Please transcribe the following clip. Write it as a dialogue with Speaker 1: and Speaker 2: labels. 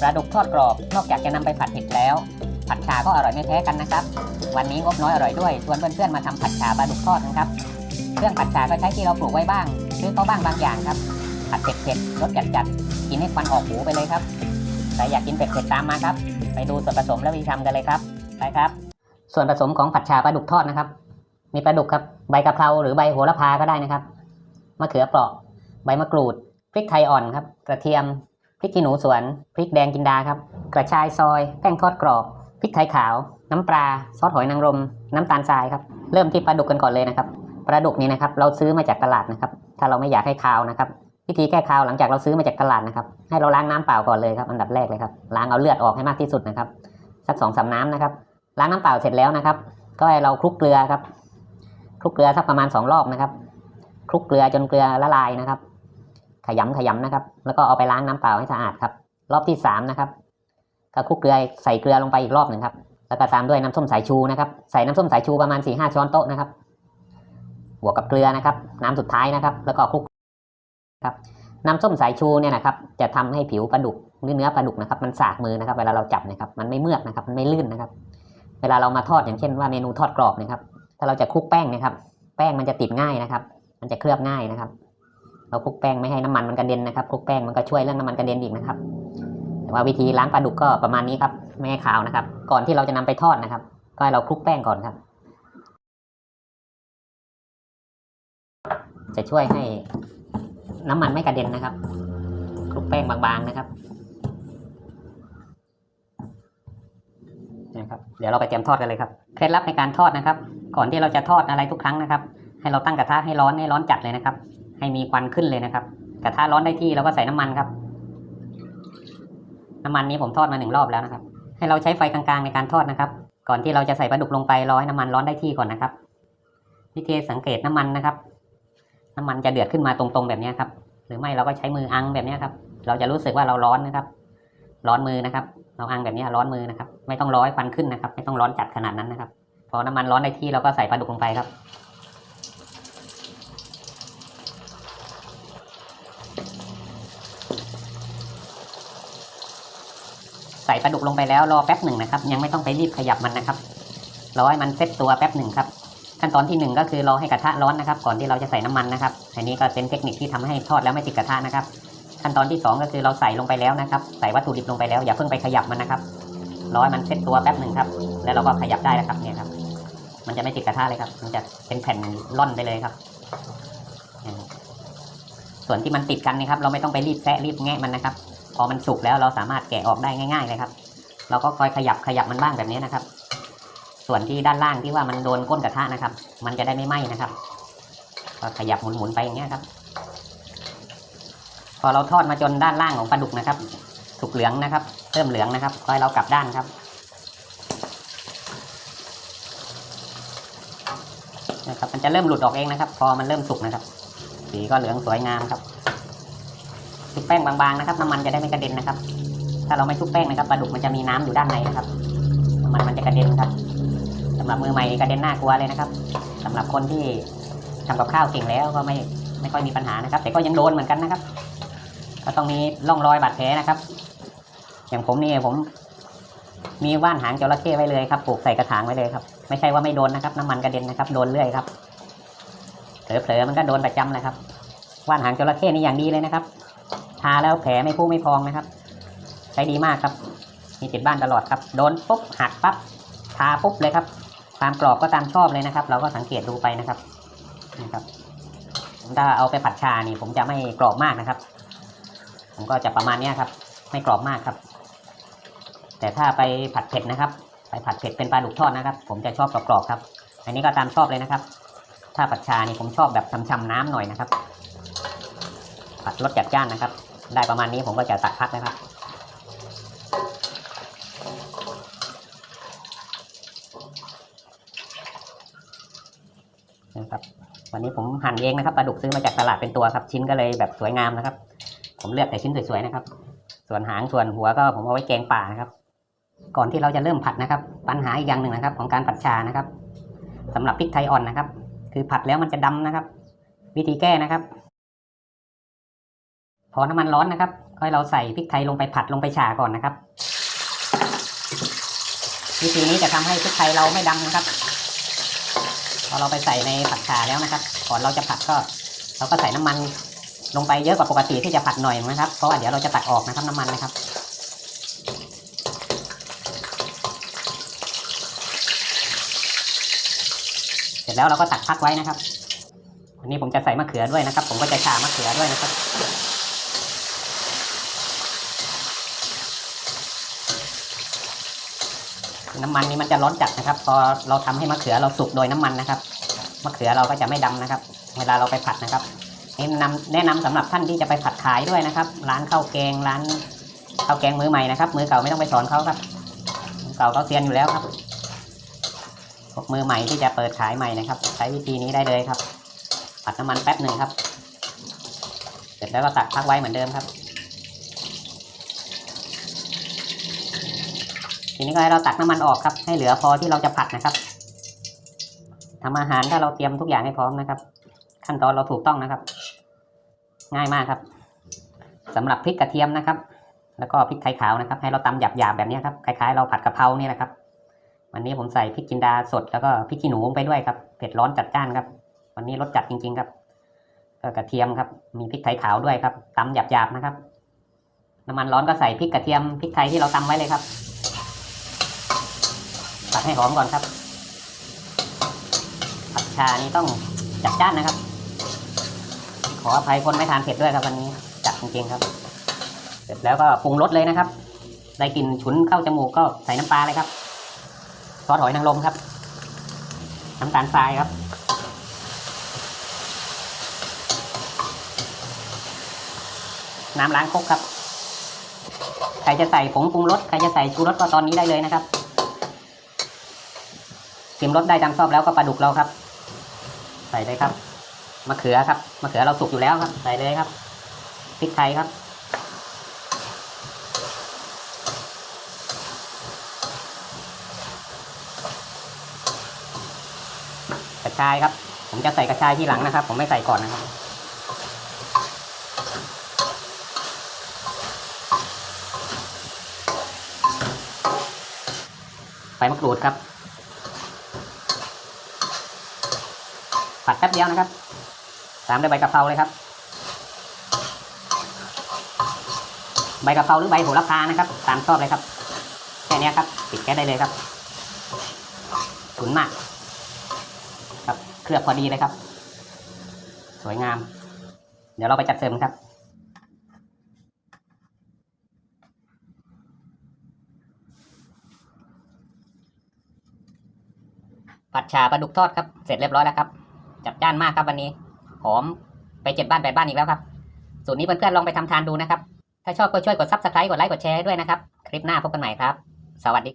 Speaker 1: ปลาดุกทอดกรอบ นอกจากจะนำไปผัดเผ็ดแล้ว ผัดชาก็อร่อยไม่แพ้กันนะครับ วันนี้งบน้อยอร่อยด้วย ชวนเพื่อนๆมาทำผัดชาปลาดุกทอดนะครับ เครื่องผัดชาก็ใช้ที่เราปลูกไว้บ้าง ซื้อเขาบ้างบางอย่างครับ ผัดเผ็ดๆรสจัดๆกินให้ควันออกหูไปเลยครับใครอยากกินเผ็ดๆตามมาครับ ไปดูส่วนผสมและวิธีทำกันเลยครับ ไปครับ ส่วนผสมของผัดชาปลาดุกทอดนะครับ มีปลาดุกครับ ใบกะเพราหรือใบโหระพาก็ได้นะครับ มะเขือเปราะ ใบมะกรูด พริกไทยอ่อนครับ กระเทียม พริกขี้หนูสวน พริกแดงจินดาครับ กระชายซอย แป้งทอดกรอบ พริกไทยขาว น้ำปลา ซอสหอยนางรม น้ำตาลทรายครับ เริ่มที่ปลาดุกกันก่อนเลยนะครับ ปลาดุกนี่นะครับ เราซื้อมาจากตลาดนะครับ ถ้าเราไม่อยากให้คาวนะครับ วิธีแก้คาวหลังจากเราซื้อมาจากตลาดนะครับ ให้เราล้างน้ำเปล่าก่อนเลยครับ อันดับแรกเลยครับ ล้างเอาเลือดออกให้มากที่สุดนะครับ สักสองสามน้ำนะครับ ล้างน้ำเปล่าเสร็จแล้วนะครับ ก็ให้เราคลุกเกลือครับ คลุกเกลือสักประมาณสองรอบนะครับ คลุกเกลือจนเกลือละลายนะครับ ขยำขยำนะครับ แล้วก็เอาไปล้างน้ำเปล่าให้สะอาดครับ รอบที่สามนะครับก็คลุกเกลือใส่เกลือลงไปอีกรอบหนึ่งครับ แล้วก็ตามด้วยน้ำส้มสายชูนะครับ ใส่น้ำส้มสายชูประมาณสี่ห้าช้อนโต๊ะนะครับ บวกกับเกลือนะครับ น้ำสุดท้ายนะครับ แล้วก็คลุกครับ น้ำส้มสายชูเนี่ยนะครับ จะทำให้ผิวปลาดุกเนื้อเนื้อปลาดุกนะครับ มันสากมือนะครับ เวลาเราจับนะครับ มันไม่เมือกนะครับ มันไม่ลื่นนะครับ เวลาเรามาทอดอย่างเช่นว่าเมนูทอดกรอบนะครับ ถ้าเราจะคลุกแป้งนะครับ แป้งมันจะติดง่ายนะครับ มันจะเคลือบง่ายนะครับ เราคลุกแป้งไม่ให้น้ำมันมันกระเด็นนะครับคลุกแป้งมันก็ช่วยเรื่องน้ำมันกระเด็นอีกนะครับแต่ว่าวิธีล้างปลาดุกก็ประมาณนี้ครับไม่ให้ขาวนะครับ ก่อนที่เราจะนำไปทอดนะครับ ก็ให้เราคลุกแป้งก่อนครับ จะช่วยให้น้ำมันไม่กระเด็นนะครับคลุกแป้งบางๆนะครับนะครับเดี๋ยวเราไปเตรียมทอดกันเลยครับ เคล็ดลับในการทอดนะครับ ก่อนที่เราจะทอดอะไรทุกครั้งนะครับ ให้เราตั้งกระทะให้ร้อนให้ร้อนจัดเลยนะครับ ให้มีควันขึ้นเลยนะครับ กระทะร้อนได้ที่เราก็ใส่น้ำมันครับ น้ำมันนี้ผมทอดมาหนึ่งรอบแล้วนะครับ ให้เราใช้ไฟกลางๆในการทอดนะครับ ก่อนที่เราจะใส่ปลาดุกลงไปรอให้น้ำมันร้อนได้ที่ก่อนนะครับวิธีสังเกตน้ำมันนะครับ น้ำมันจะเดือดขึ้นมาตรงๆแบบนี้ครับ หรือไม่เราก็ใช้มืออังแบบนี้ครับ เราจะรู้สึกว่าเราร้อนนะครับ ร้อนมือนะครับ เราอังแบบนี้ร้อนมือนะครับ ไม่ต้องร้อยควันขึ้นนะครับ ไม่ต้องร้อนจัดขนาดนั้นนะครับ พอน้ำมันร้อนได้ที่เราก็ใส่ปลาดุกลงไปครับ ใส่ปลาดุกลงไปแล้วรอแป๊บหนึ่งนะครับ ยังไม่ต้องไปรีบขยับมันนะครับรอให้มันเซ็ตตัวแป๊บหนึ่งครับขั้นตอนที่หนึ่งก็คือรอให้กระทะร้อนนะครับ ก่อนที่เราจะใส่น้ำมันนะครับอันนี้ก็เป็นเทคนิคที่ทำให้ทอดแล้วไม่ติดกระทะนะครับ ขั้นตอนที่สองก็คือเราใส่ลงไปแล้วนะครับ ใส่วัตถุดิบลงไปแล้วอย่าเพิ่งไปขยับมันนะครับรอให้มันเซ็ตตัวแป๊บหนึ่งครับ แล้วเราก็ขยับได้แล้วครับเนี่ยครับ มันจะไม่ติดกระทะเลยครับ มันจะเป็นแผ่นล่อนไปเลยครับ ส่วนที่มันติดกันนะครับ เราไม่ต้องไปรีบแซะรีบแงะมันนะครับ พอมันสุกแล้วเราสามารถแกะออกได้ง่าย ๆ เลยครับ เราก็คอยขยับขยับมันบ้างแบบนี้นะครับ ส่วนที่ด้านล่างที่ว่ามันโดนก้นกระทะนะครับ มันจะได้ไม่ไหม้นะครับ ก็ขยับหมุนๆไปอย่างเงี้ยครับ พอเราทอดมาจนด้านล่างของปลาดุกนะครับสุกเหลืองนะครับเริ่มเหลืองนะครับก็ให้เรากลับด้านครับนะครับมันจะเริ่มหลุดออกเองนะครับ พอมันเริ่มสุกนะครับ สีก็เหลืองสวยงามครับ ชุบแป้งบางๆนะครับน้ำมันจะได้ไม่กระเด็นนะครับ ถ้าเราไม่ชุบแป้งนะครับปลาดุกมันจะมีน้ำอยู่ด้านในนะครับน้ำมันมันจะกระเด็นครับสำหรับมือใหม่กระเด็นน่ากลัวเลยนะครับสำหรับคนที่ทำกับข้าวเก่งแล้วก็ไม่ไม่ค่อยมีปัญหานะครับ แต่ก็ยังโดนเหมือนกันนะครับ ก็ต้องมีร่องรอยบาดแผลนะครับ อย่างผมนี่ผม มีว่านหางจระเข้ไว้เลยครับปลูกใส่กระถางไว้เลยครับ ไม่ใช่ว่าไม่โดนนะครับ น้ำมันกระเด็นนะครับโดนเรื่อยครับเผลอๆมันก็โดนประจำเลยครับว่านหางจระเข้นี่อย่างดีเลยนะครับ ทาแล้วแผลไม่พุ่งไม่พองนะครับ ใช้ดีมากครับ มีติดบ้านตลอดครับ โดนปุ๊บหักปั๊บทาปุ๊บเลยครับ ความกรอบก็ตามชอบเลยนะครับ เราก็สังเกตดูไปนะครับนะครับถ้าเอาไปผัดชานี่ผมจะไม่กรอบมากนะครับ ผมก็จะประมาณนี้ครับ ไม่กรอบมากครับ แต่ถ้าไปผัดเผ็ดนะครับ ไปผัดเผ็ดเป็นปลาดุกทอดนะครับ ผมจะชอบกรอบๆครับ อันนี้ก็ตามชอบเลยนะครับ ถ้าผัดชานี่ผมชอบแบบช่ำๆน้ำหน่อยนะครับผัดรสจัดจ้านนะครับ ได้ประมาณนี้ผมก็จะตักพักนะครับ นะครับ วันนี้ผมหั่นเองนะครับปลาดุกซื้อมาจากตลาดเป็นตัวครับ ชิ้นก็เลยแบบสวยงามนะครับ ผมเลือกแต่ชิ้นสวยๆนะครับ ส่วนหางส่วนหัวก็ผมเอาไว้แกงป่านะครับ ก่อนที่เราจะเริ่มผัดนะครับ ปัญหาอีกอย่างหนึ่งนะครับ ของการผัดชานะครับสำหรับพริกไทยอ่อนนะครับ คือผัดแล้วมันจะดำนะครับ วิธีแก้นะครับ พอน้ำมันร้อนนะครับก็ให้เราใส่พริกไทยลงไปผัดลงไปฉาก่อนนะครับวิธีนี้จะทำให้พริกไทยเราไม่ดำนะครับ พอเราไปใส่ในผัดฉาแล้วนะครับ ก่อนเราจะผัดก็ เราก็ใส่น้ำมันลงไปเยอะกว่าปกติที่จะผัดหน่อยนะครับเพราะว่าเดี๋ยวเราจะตักออกนะครับน้ำมันนะครับเสร็จแล้วเราก็ตักพักไว้นะครับวันนี้ผมจะใส่มะเขือด้วยนะครับ ผมก็จะฉามะเขือด้วยนะครับ น้ำมันนี้มันจะร้อนจัดนะครับ พอเราทำให้มะเขือเราสุกโดยน้ำมันนะครับ มะเขือเราก็จะไม่ดำนะครับ เวลาเราไปผัดนะครับแนะนำแนะนำสำหรับท่านที่จะไปผัดขายด้วยนะครับ ร้านข้าวแกงร้านข้าวแกงมือใหม่นะครับ มือเก่าไม่ต้องไปสอนเขาครับเก่าเขาเซียนอยู่แล้วครับพวกมือใหม่ที่จะเปิดขายใหม่นะครับ ใช้วิธีนี้ได้เลยครับ ผัดน้ำมันแป๊บหนึ่งครับ เสร็จแล้วก็ตักพักไว้เหมือนเดิมครับ ทีนี้ก็ให้เราตักน้ำมันออกครับ ให้เหลือพอที่เราจะผัดนะครับทำอาหารถ้าเราเตรียมทุกอย่างให้พร้อมนะครับ ขั้นตอนเราถูกต้องนะครับ ง่ายมากครับสำหรับพริกกระเทียมนะครับ แล้วก็พริกไทยขาวนะครับ ให้เราตำหยาบๆแบบนี้ครับคล้ายๆเราผัดกะเพรานี่แหละครับ วันนี้ผมใส่พริกจินดาสดแล้วก็พริกขี้หนูลงไปด้วยครับเผ็ดร้อนจัดจ้านครับ วันนี้รสจัดจริง ๆครับก็กระเทียมครับ มีพริกไทยขาวด้วยครับตำหยาบๆนะครับ น้ำมันร้อนก็ใส่พริกกระเทียมพริกไทยที่เราตำไว้เลยครับ ผัดให้หอมก่อนครับ ผัดชานี้ต้องจัดจ้านนะครับ ขออภัยคนไม่ทานเผ็ดด้วยครับวันนี้จัดจริงๆครับ เสร็จแล้วก็ปรุงรสเลยนะครับ ได้กลิ่นฉุนเข้าจมูกก็ใส่น้ำปลาเลยครับซอสหอยนางรมครับ น้ำตาลทรายครับน้ำล้างครกครับ ใครจะใส่ผงปรุงรส ใครจะใส่ชูรสก็ตอนนี้ได้เลยนะครับ ชิมรสได้ตามชอบแล้วก็ปลาดุกเราครับ ใส่เลยครับมะเขือครับมะเขือเราสุกอยู่แล้วครับ ใส่เลยครับพริกไทยครับกระชายครับ ผมจะใส่กระชายที่หลังนะครับ ผมไม่ใส่ก่อนนะครับใบมะกรูดครับ ผัด แป๊บเดียวนะครับ ตามด้วยใบกะเพราเลยครับ ใบกะเพราหรือใบโหระพานะครับ ตามชอบเลยครับ แค่นี้ครับ ปิดแก๊สได้เลยครับฉุนมาก ครับเคลือบพอดีเลยครับ สวยงาม เดี๋ยวเราไปจัดเสริมครับผัดชาปลาดุกทอดครับ เสร็จเรียบร้อยแล้วครับ จัดจ้านมากครับวันนี้ หอมไปเจ็ดบ้านแปดบ้านอีกแล้วครับ สูตรนี้เพื่อนๆลองไปทำทานดูนะครับ ถ้าชอบก็ช่วยกดซับสไครต์กดไลค์กดแชร์ให้ด้วยนะครับ คลิปหน้าพบกันใหม่ครับ สวัสดี